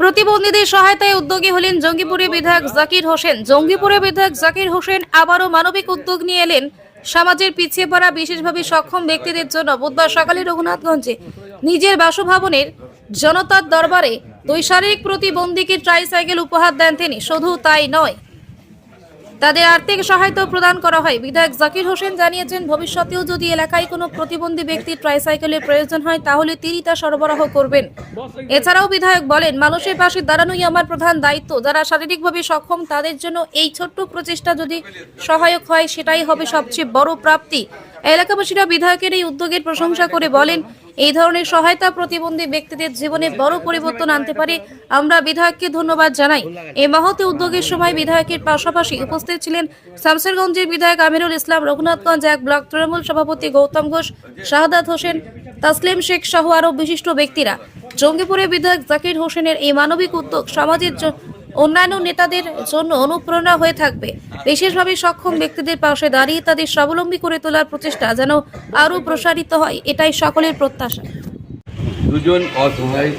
প্রতিবন্ধীদের সহায়তায় উদ্যোগী হলেন জঙ্গিপুরে বিধায়ক জাকির হোসেন। জঙ্গিপুরে বিধায়ক জাকির হোসেন আবারও মানবিক উদ্যোগ নিয়ে এলেন। সমাজের পিছিয়ে পড়া, বিশেষভাবে সক্ষম ব্যক্তিদের জন্য বুধবার সকালে রঘুনাথগঞ্জে নিজের বাসভবনের জনতার দরবারে দুই শারীরিক প্রতিবন্ধীকে ট্রাইসাইকেল উপহার দেন তিনি। শুধু তাই নয় তাদের আর্থিক সহায়তা প্রদান করা হয়। বিধায়ক জাকির হোসেন জানিয়েছেন, ভবিষ্যতেও যদি এলাকায় কোনো প্রতিবন্ধী ব্যক্তির ট্রাইসাইকেলের প্রয়োজন হয়, তাহলে তিনি তা সরবরাহ করবেন। এছাড়াও বিধায়ক বলেন, মানুষের পাশে দাঁড়ানোই আমার প্রধান দায়িত্ব। যারা শারীরিকভাবে সক্ষম, তাদের জন্য এই ছোট্ট প্রচেষ্টা যদি সহায়ক হয়, সেটাই হবে সবচেয়ে বড় প্রাপ্তি। এলাকাবাসীরা বিধায়কের এই উদ্যোগের প্রশংসা করে বলেন এই ধরনের সহায়তা প্রতিবন্ধী ব্যক্তিদের জীবনে বড় পরিবর্তন আনতে পারে, আমরা বিধায়ককে ধন্যবাদ জানাই। এই মহতে উদ্যোগের সময় বিধায়কের পাশাপাশি উপস্থিত ছিলেন শামসেরগঞ্জের বিধায়ক আমিরুল ইসলাম, রঘুনাথগঞ্জ এক ব্লক তৃণমূল সভাপতি গৌতম ঘোষ, শাহাদাত হোসেন, তাসলিম শেখ সহ আরও বিশিষ্ট ব্যক্তিরা। জঙ্গিপুরের বিধায়ক জাকির হোসেনের এই মানবিক উদ্যোগ সমাজের অন্যান্য নেতাদের জন্য অনুপ্রেরণা হয়ে থাকবে। বিশেষভাবে সক্ষম ব্যক্তিদের পাশে দাঁড়িয়ে তাদের স্বাবলম্বী করে তোলার প্রচেষ্টা যেন আরও প্রসারিত হয়, এটাই সকলের প্রত্যাশা। দুজন অসহায়,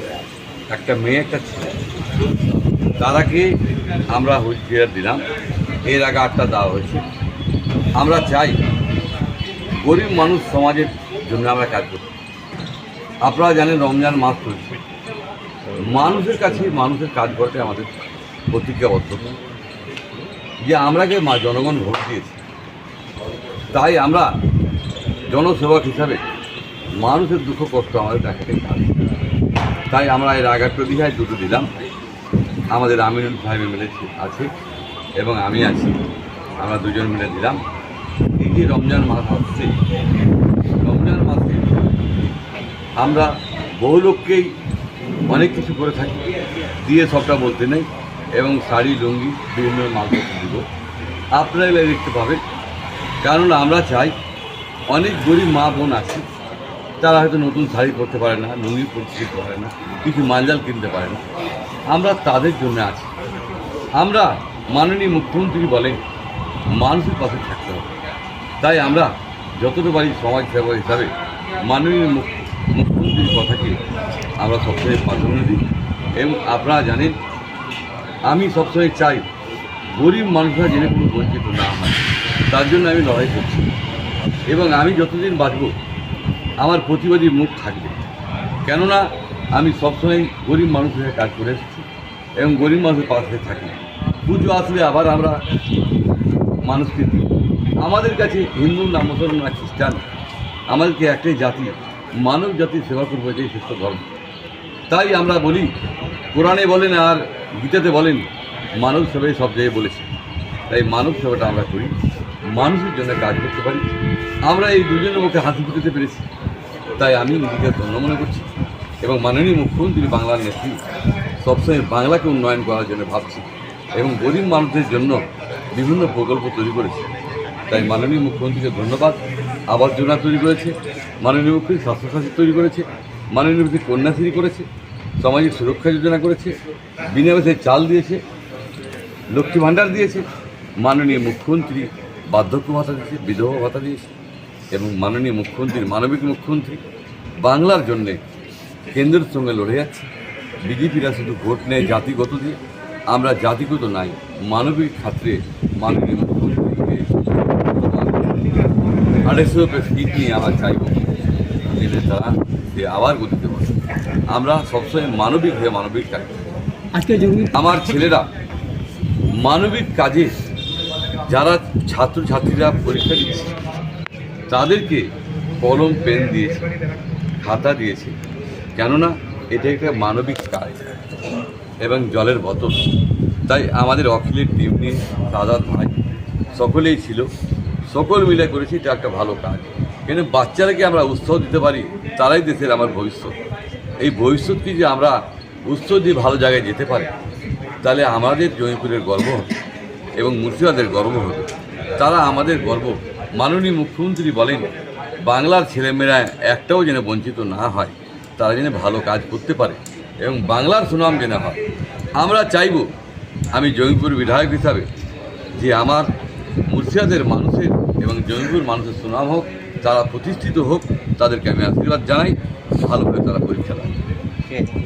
একটা মেয়ে, একটা ছেলে। তারাকে আমরা হুইল চেয়ার দিলাম। এর আগে আটটা দেওয়া হয়েছে। আমরা চাই গরিব মানুষ সমাজের জন্য আমরা কাজ করি। আপনারা জানেন রমজান মাস চলছে। মানুষের কাছে মানুষের কাজ করতে আমাদের। প্রতিজ্ঞাবদ্ধ। যে আমরা আমরাকে মা জনগণ ভোট দিয়েছে, তাই আমরা জনসেবক হিসাবে মানুষের দুঃখ কষ্ট আমাদের দেখাতে কাজ তাই আমরা এর আগার প্রতিহায় দুটো দিলাম। আমাদের আমিনুল সাহেব মিলে আছে এবং আমি আছি। আমরা দুজন মিলে দিলাম। এই যে রমজান মাস আসছে, রমজান মাসে আমরা বহু লোককেই অনেক কিছু করে থাকি, দিয়ে সবটা বলতে নেই। এবং শাড়ি, লুঙ্গি বিভিন্ন মাল দিব আপনারা এগুলো দেখতে পাবেন। কারণ আমরা চাই অনেক গরিব মা বোন আছে, তারা হয়তো নতুন শাড়ি পরতে পারে না, লুঙ্গি পরতে পারে না, কিছু মাঞ্জাল কিনতে পারে না। আমরা তাদের জন্য আছি। আমরা মাননীয় মুখ্যমন্ত্রী বলেন, মানুষের পাশে থাকতে হবে। তাই আমরা যতটা পারি সমাজসেবক হিসাবে মাননীয় মুখ- মুখ্যমন্ত্রীর কথাকে আমরা সবসময় প্রাধান্য দিই। এবং আপনারা জানেন আমি সবসময় চাই গরিব মানুষরা যেন কোনো বঞ্চিত না হয়। তার জন্য আমি লড়াই করছি। এবং আমি যতদিন বাঁচব, আমার প্রতিবাদী মুখ থাকবে। কেননা, আমি সবসময় গরিব মানুষের কাজ করে এসেছি এবং গরিব মানুষের পাশে থাকি। পুজো আসলে আবার আমরা মানুষকে দিই। আমাদের কাছে হিন্দু না মুসলমান না খ্রিস্টান, আমাদেরকে একটাই জাতি, মানব জাতির সেবা করব এটাই শ্রেষ্ঠ ধর্ম। তাই আমরা বলি, কোরআনে বলেন আর গীতাতে বলেন, মানব সেবাই সব জায়গায় বলেছে। তাই মানব সেবাটা আমরা করি, মানুষের জন্য কাজ করতে পারি। আমরা এই দুজনের মুখে হাসি ফুটাতে পেরেছি। তাই আমি নিজেকে ধন্য মনে করছি এবং মাননীয় মুখ্যমন্ত্রী, বাংলার নেত্রী, সবসময় বাংলাকে উন্নয়ন করার জন্য ভাবছি এবং গরিব মানুষদের জন্য বিভিন্ন প্রকল্প তৈরি করেছে। তাই মাননীয় মুখ্যমন্ত্রীকে ধন্যবাদ। আবাস যোজনা তৈরি করেছে, মাননীয় মুখ্যমন্ত্রী স্বাস্থ্যসাথী তৈরি করেছে, মাননীয় মুখ্যমন্ত্রী কন্যাশ্রী করেছে সামাজিক সুরক্ষা যোজনা করেছে, বিনা পয়সায় চাল দিয়েছে, লক্ষ্মী ভাণ্ডার দিয়েছে, মাননীয় মুখ্যমন্ত্রী বার্ধক্য ভাতা দিয়েছে, বিধবা ভাতা দিয়েছে এবং মাননীয় মুখ্যমন্ত্রীর মানবিক মুখ্যমন্ত্রী বাংলার জন্যে কেন্দ্রের সঙ্গে লড়ে যাচ্ছে। বিজেপিরা শুধু ভোট নেয় জাতিগত দিয়ে, আমরা জাতিগত নাই, মানবিক ক্ষেত্রে মাননীয় মুখ্যমন্ত্রীকে আড়াইশো সিট নিয়ে আমরা চাইব। যে তারা আবার গতিতে বসে আমরা সবসময় মানবিক হয়ে মানবিক কাজ আজকে আমার ছেলেরা মানবিক কাজে যারা ছাত্রছাত্রীরা পরীক্ষা দিচ্ছে তাদেরকে কলম পেন দিয়েছে খাতা দিয়েছে কেননা এটা একটা মানবিক কাজ এবং জলের বোতল। তাই আমাদের অখিলের টিম নিয়ে দাদার ভাই সকলেই ছিল সকল মিলে করেছি এটা একটা ভালো কাজ। কিন্তু বাচ্চারাকে আমরা উৎসাহ দিতে পারি তারাই দেশের আমার ভবিষ্যৎ। এই ভবিষ্যৎকে যে আমরা উৎসাহ দিয়ে ভালো জায়গায় যেতে পারি? তাহলে আমাদের জয়পুরের গর্ব এবং মুর্শিদাদের গর্ব হবে। তারা আমাদের গর্ব। মাননীয় মুখ্যমন্ত্রী বলেন, বাংলার ছেলেমেয়েরা একটাও যেন বঞ্চিত না হয়, তারা যেন ভালো কাজ করতে পারে এবং বাংলার সুনাম যেন হয়। আমরা চাইব, আমি জয়পুর বিধায়ক হিসাবে, যে আমার মুর্শিদাদের মানুষের এবং জয়পুর মানুষের সুনাম হোক, তারা প্রতিষ্ঠিত হোক তাদেরকে আমি আশীর্বাদ জানাই ভালোভাবে তারা পরীক্ষা দেয়।